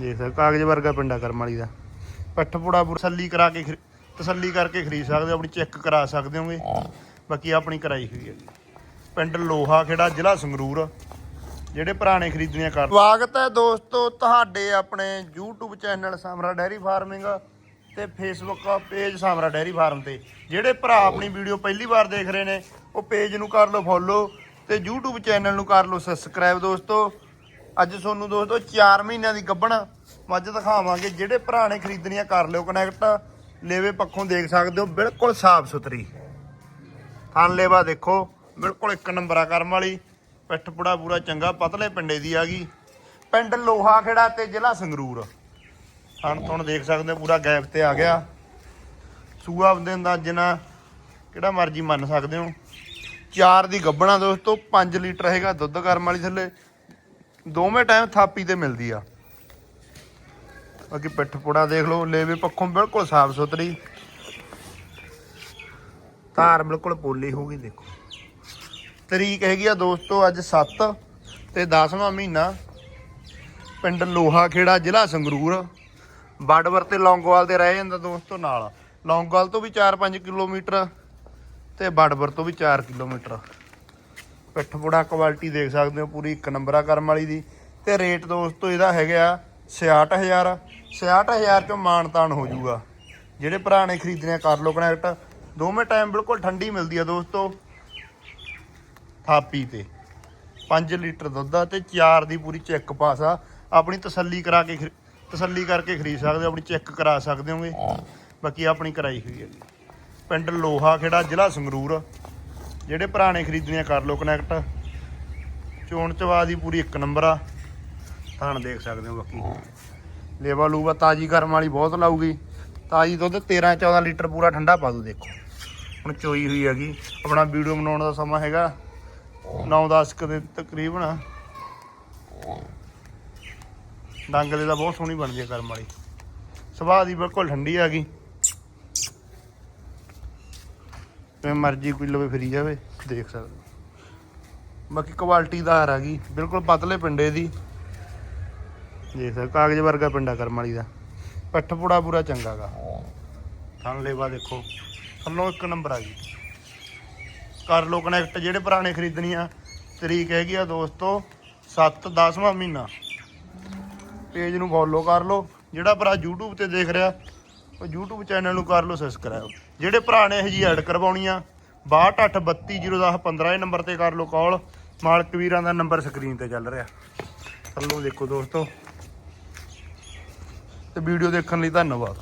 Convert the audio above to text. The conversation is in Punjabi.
ਦੇਖ ਸਕਦੇ ਕਾਗਜ਼ ਵਰਗਾ ਪਿੰਡਾ ਕਰਮ ਵਾਲੀ ਦਾ। ਪੱਠ ਪੁੜਾ ਪੂਰਾ ਤਸੱਲੀ ਕਰਾ ਕੇ ਖਰੀ- ਤਸੱਲੀ ਕਰਕੇ ਖਰੀਦ ਸਕਦੇ ਹੋ, ਆਪਣੀ ਚੈੱਕ ਕਰਾ ਸਕਦੇ ਹੋਗੇ। ਬਾਕੀ ਆਪਣੀ ਕਰਾਈ ਹੋਈ ਹੈ। ਪਿੰਡ ਲੋਹਾ ਖੇੜਾ, ਜ਼ਿਲ੍ਹਾ ਸੰਗਰੂਰ, ਜਿਹੜੇ ਪੁਰਾਣੇ ਖਰੀਦਣੀਆਂ ਕਰ ਸਵਾਗਤ ਹੈ ਦੋਸਤੋ ਤੁਹਾਡੇ ਆਪਣੇ YouTube channel Samra dairy farming ਤੇ Facebook page Samra dairy farm ਤੇ। ਜਿਹੜੇ ਭਰਾ ਆਪਣੀ ਵੀਡੀਓ ਪਹਿਲੀ ਵਾਰ ਦੇਖ ਰਹੇ ਨੇ, ਉਹ ਪੇਜ ਨੂੰ ਕਰ ਲਓ ਫੋਲੋ ਤੇ YouTube ਚੈਨਲ ਨੂੰ ਕਰ ਲਓ ਸਬਸਕ੍ਰਾਈਬ ਦੋਸਤੋ। ਅੱਜ ਤੁਹਾਨੂੰ ਦੋਸਤੋ 4 ਮਹੀਨਿਆਂ ਦੀ ਗੱਭਣ। ਮੱਝ ਦਿਖਾਵਾਂਗੇ ਜਿਹੜੇ ਭਰਾ ਨੇ ਖਰੀਦਣੀਆਂ ਕਰ ਲਿਓ ਕਨੈਕਟ ਲੇਵੇ ਪੱਖੋਂ ਦੇਖ ਸਕਦੇ ਹੋ, ਬਿਲਕੁਲ ਸਾਫ਼ ਸੁਥਰੀ। ਥਣ ਲੇਵਾ ਦੇਖੋ, ਬਿਲਕੁਲ ਇੱਕ ਨੰਬਰ ਆ ਕਰਮ ਵਾਲੀ। ਪਿੱਠ ਪੁੜਾ ਪੂਰਾ ਚੰਗਾ, ਪਤਲੇ ਪਿੰਡੇ ਦੀ ਆ ਗਈ। ਪਿੰਡ ਲੋਹਾ ਖੇੜਾ ਤੇ ਜ਼ਿਲ੍ਹਾ ਸੰਗਰੂਰ। ਥਣ ਤੁਣ ਦੇਖ ਸਕਦੇ ਹੋ, ਪੂਰਾ ਗੈਪ ਤੇ ਆ ਗਿਆ। ਸੂਆ ਦੇ ਅੰਦਾਜ਼ੇ ਨਾਲ ਕਿਹੜਾ ਮਰਜ਼ੀ ਮੰਨ ਸਕਦੇ ਹੋ। ਚਾਰ ਦੀ ਗੱਬਣਾ ਦੋਸਤੋ 5 ਲੀਟਰ ਹੈਗਾ ਦੁੱਧ ਕਰਮ ਵਾਲੀ ਥੱਲੇ। ਦੋਵੇਂ ਟਾਈਮ ਥਾਪੀ ਤੇ ਮਿਲਦੀ ਆ। ਬਾਕੀ ਪਿੱਠ ਪੁੜਾ ਦੇਖ ਲਓ, ਲੇਵੇ ਪੱਖੋਂ ਬਿਲਕੁਲ ਸਾਫ਼ ਸੁਥਰੀ। ਧਾਰ ਬਿਲਕੁਲ ਪੋਲੀ ਹੋ ਗਈ ਦੇਖੋ। ਤਰੀਕ ਹੈਗੀ ਆ ਦੋਸਤੋ ਅੱਜ 7 ਤੇ 10ਵਾਂ ਮਹੀਨਾ। ਪਿੰਡ ਲੋਹਾ ਖੇੜਾ ਜ਼ਿਲ੍ਹਾ ਸੰਗਰੂਰ। ਬਾਡਵਰ ਤੇ ਲੌਂਗੋਵਾਲ ਦੇ ਰਹਿ ਜਾਂਦਾ ਦੋਸਤੋ ਨਾਲ। ਲੌਂਗੋਵਾਲ ਤੋਂ ਵੀ 4-5 ਕਿਲੋਮੀਟਰ ਤੇ ਬਾਡਵਰ ਤੋਂ ਵੀ 4 ਕਿਲੋਮੀਟਰ। ਪਿੱਠ ਬੁੜਾ ਕੁਆਲਿਟੀ ਦੇਖ ਸਕਦੇ ਹੋ ਪੂਰੀ ਇੱਕ ਨੰਬਰਾ ਕਰਮ ਵਾਲੀ ਦੀ। ਤੇ ਰੇਟ ਦੋਸਤੋ ਇਹਦਾ ਹੈਗਾ 66000 66000 ਚੋਂ ਮਾਨਤਾਨ ਹੋ ਜਾਊਗਾ। ਜਿਹੜੇ ਭਰਾ ਨੇ ਖਰੀਦਣੇ ਆ, ਕਰ ਲੋ ਕਨੈਕਟ ਦੋਵੇਂ ਟਾਈਮ ਬਿਲਕੁਲ ਠੰਡੀ ਮਿਲਦੀ ਆ ਦੋਸਤੋ। ਥਾਪੀ ਤੇ। 5 ਲੀਟਰ ਦੁੱਧ ਆ ਤੇ 4 ਦੀ ਪੂਰੀ ਚੈੱਕ ਪਾਸ ਆ। ਆਪਣੀ ਤਸੱਲੀ ਕਰਾ ਕੇ ਖਰੀ- ਤਸੱਲੀ ਕਰਕੇ ਖਰੀਦ ਸਕਦੇ ਹੋ ਆਪਣੀ ਚੈੱਕ ਕਰਾ ਸਕਦੇ ਹੋਗੇ। ਬਾਕੀ ਆਪਣੀ ਕਰਾਈ ਹੋਈ ਹੈ ਪਿੰਡ ਲੋਹਾ ਖੇੜਾ ਜ਼ਿਲ੍ਹਾ ਸੰਗਰੂਰ। ਜਿਹੜੇ ਭਰਾ ਨੇ ਖਰੀਦਣੀਆਂ ਕਰ ਲੋ ਕਨੈਕਟ ਚੋਣ ਚਵਾ ਦੀ ਪੂਰੀ ਇੱਕ ਨੰਬਰ ਆ। ਥਾਣ ਦੇਖ ਸਕਦੇ ਹੋ ਬਾਕੀ। ਲੇਵਾ ਲੂਵਾ ਤਾਜੀ ਗਰਮ ਵਾਲੀ ਬਹੁਤ ਲਾਊਗੀ। ਤਾਜੀ ਦੁੱਧ 13 14 ਲੀਟਰ ਪੂਰਾ ਠੰਡਾ ਪਾ ਦੂ ਦੇਖੋ। ਹੁਣ ਚੋਈ ਹੋਈ ਹੈਗੀ। ਆਪਣਾ ਵੀਡੀਓ ਬਣਾਉਣ ਦਾ ਸਮਾਂ ਹੈਗਾ। 9-10 ਕੁ ਦੇ ਤਕਰੀਬਨ। ਡੰਗ ਦੇ ਤਾਂ ਬਹੁਤ ਸੋਹਣੀ ਬਣਦੀ ਹੈ ਕਰਮ ਵਾਲੀ। ਸੁਭਾਅ ਦੀ ਬਿਲਕੁਲ ਠੰਡੀ ਆ ਗਈ। ਜਿਵੇਂ ਮਰਜ਼ੀ ਕੋਈ ਲਵੇ ਫਰੀ ਜਾਵੇ, ਦੇਖ ਸਕਦੇ ਹੋ। ਬਾਕੀ ਕੁਆਲਿਟੀ ਦਾ ਆ ਗਈ। ਬਿਲਕੁਲ ਪਤਲੇ ਪਿੰਡੇ ਦੀ। ਦੇਖ ਸਕਦੇ ਕਾਗਜ਼ ਵਰਗਾ ਪਿੰਡਾ ਕਰਮ ਵਾਲੀ ਦਾ। ਪੱਠ ਪੁੜਾ ਪੂਰਾ ਚੰਗਾਗਾ ਥਣ ਲੇਵਾ ਦੇਖੋ, ਥੱਲੋਂ ਇੱਕ ਨੰਬਰ ਆ ਗਈ। ਕਰ ਲੋ ਕਨੈਕਟ ਜਿਹੜੇ ਪੁਰਾਣੇ ਖਰੀਦਣੀ ਆ, ਤਰੀਕ ਹੈਗੀ ਆ ਦੋਸਤੋ 7 10ਵਾਂ ਮਹੀਨਾ। ਪੇਜ ਨੂੰ ਫੋਲੋ ਕਰ ਲਓ। ਜਿਹੜਾ ਭਰਾ YouTube ਤੇ ਦੇਖ ਰਿਹਾ ਉਹ YouTube ਚੈਨਲ ਨੂੰ ਕਰ ਲਓ ਸਬਸਕ੍ਰਾਈਬ ਜਿਹੜੇ ਭਰਾ ਨੇ ਇਹ ਜੀ ਐਡ ਕਰਵਾਉਣੀ ਆ 6283201015 ਇਹ ਨੰਬਰ ਤੇ ਕਰ ਲਓ ਕਾਲ ਮਾਲਕ ਵੀਰਾਂ ਦਾ ਨੰਬਰ ਸਕਰੀਨ ਤੇ ਚੱਲ ਰਿਹਾ। ਥੱਲੋਂ ਦੇਖੋ ਦੋਸਤੋ। ਤੇ ਵੀਡੀਓ ਦੇਖਣ ਲਈ ਧੰਨਵਾਦ।